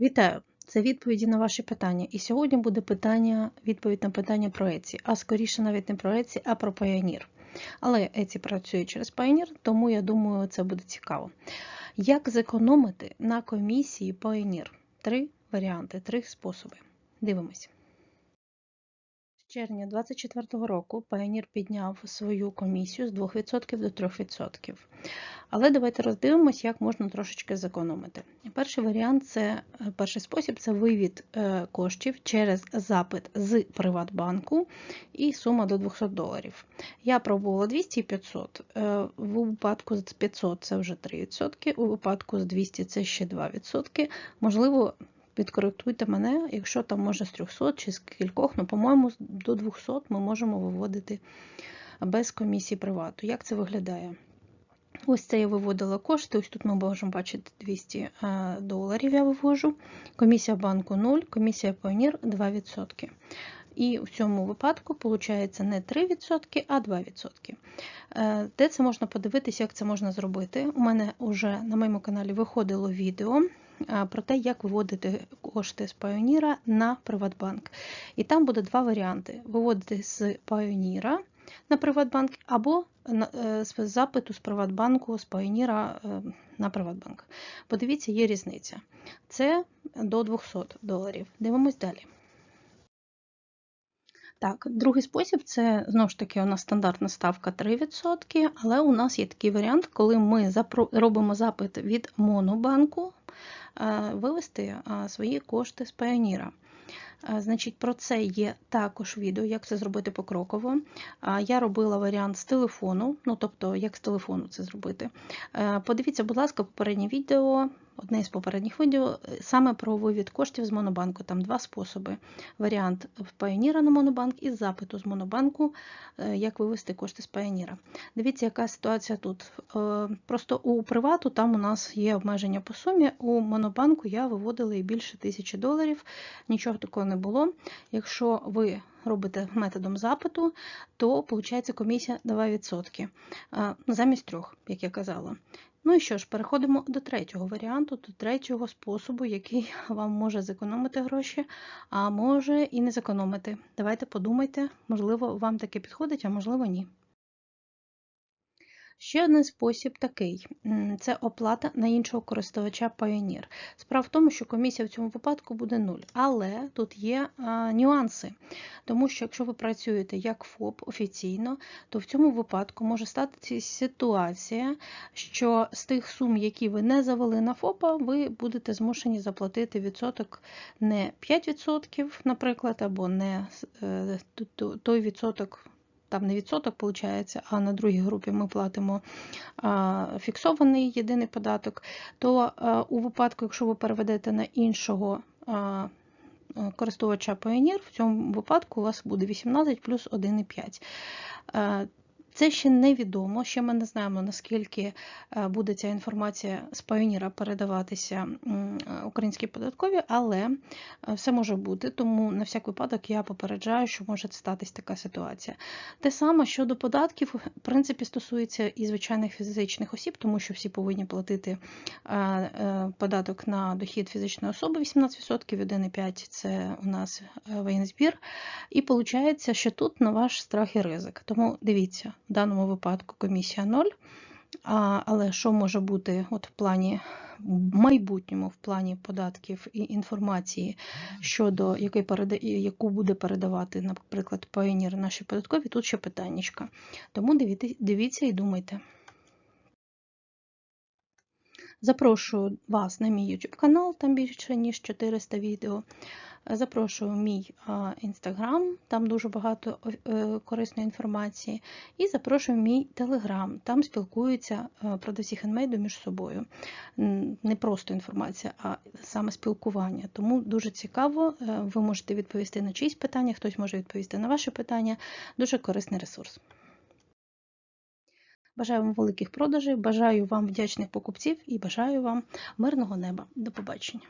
Вітаю! Це відповіді на ваші питання. І сьогодні буде питання, відповідь на питання про Еці, а скоріше навіть не про Еці, а про Pioneer. Але Еці працює через Pioneer, тому я думаю, це буде цікаво. Як зекономити на комісії Pioneer? Три варіанти, три способи. Дивимось. З червня 2024 року Pioneer підняв свою комісію з 2% до 3%. Але давайте роздивимося, як можна трошечки зекономити. Перший варіант це перший спосіб це вивід е, коштів через запит з Приватбанку і сума до 200 доларів. Я пробувала 200 і 500. Е, у випадку з 500 це вже 3%, у випадку з 200 це ще 2%. Можливо, Підкоректуйте мене, якщо там може з 300 чи з кількох, ну, по-моєму, до 200 ми можемо виводити без комісії привату. Як це виглядає? Ось це я виводила кошти. Ось тут ми можемо бачити 200 доларів. Я вивожу. Комісія банку 0, комісія Pioneer 2%. І в цьому випадку виходить не 3%, а 2%. Е, де це можна подивитися, як це можна зробити? У мене вже на моєму каналі виходило відео про те, як виводити кошти з Pioneer на Приватбанк. І там буде два варіанти: виводити з Pioneer на Приватбанк або е, з запиту з Приватбанку з Pioneer е, на Приватбанк. Подивіться, є різниця. Це до 200 доларів. Дивимось далі. Так, другий спосіб це знову ж таки у нас стандартна ставка 3%, але у нас є такий варіант, коли ми робимо запит від Монобанку вивести е, свої кошти з Pioneer. Е, значить, Про це є також відео, як це зробити покроково. Я робила варіант з телефону, ну тобто, як з телефону це зробити. Подивіться, будь ласка, попереднє відео одне з попередніх відео е, саме про вивід коштів з Монобанку. Там два способи. Варіант в Pioneer на Монобанк і запиту з Монобанку, е, як вивести кошти з Pioneer. Дивіться, яка ситуація тут. Е, просто у привату там у нас є обмеження по сумі. У Монобанку я виводила і більше тисячі доларів, нічого такого не було. Якщо ви робите методом запиту, то виходить комісія 2% замість трьох, як я казала. Ну і що ж, переходимо до третього варіанту, до третього способу, який вам може зекономити гроші, а може і не зекономити. Давайте подумайте, можливо, вам таке підходить, а можливо, ні. Ще один спосіб такий це оплата на іншого користувача Pioneer. Справа в тому, що комісія в цьому випадку буде 0. Але тут є а, нюанси. Тому що якщо ви працюєте як ФОП офіційно, то в цьому випадку може статися ситуація, що з тих сум, які ви не завели на ФОПа, ви будете змушені заплатити відсоток не 5%, наприклад, або не е, той відсоток там не відсоток, виходить, а на другій групі ми платимо фіксований єдиний податок, то у випадку, якщо ви переведете на іншого користувача Pioneer, в цьому випадку у вас буде 18 плюс 1,5. Це ще невідомо, ще ми не знаємо, наскільки е, буде ця інформація з Pioneer передаватися українській податкові, але е, все може бути, тому на всяк випадок я попереджаю, що може статись така ситуація. Те саме щодо податків, в принципі, стосується і звичайних фізичних осіб, тому що всі повинні платити е, податок на дохід фізичної особи 18%, 1,5% це у нас воєнний збір. І виходить, що тут на ваш страх і ризик. Тому дивіться. Даному випадку комісія 0. Але що може бути от в плані в майбутньому, в плані податків і інформації, щодо який переда... яку буде передавати, наприклад, Pioneer наші податкові, тут ще питаннячка. Тому дивіться і думайте. Запрошую вас на мій YouTube канал, там більше ніж 400 відео. Запрошую мій інстаграм, там дуже багато е, корисної інформації. І запрошую мій телеграм, там спілкуються е, продавці хендмейду між собою. Не просто інформація, а саме спілкування. Тому дуже цікаво, е, ви можете відповісти на чиїсь питання, хтось може відповісти на ваші питання. Дуже корисний ресурс. Бажаю вам великих продажів, бажаю вам вдячних покупців і бажаю вам мирного неба. До побачення!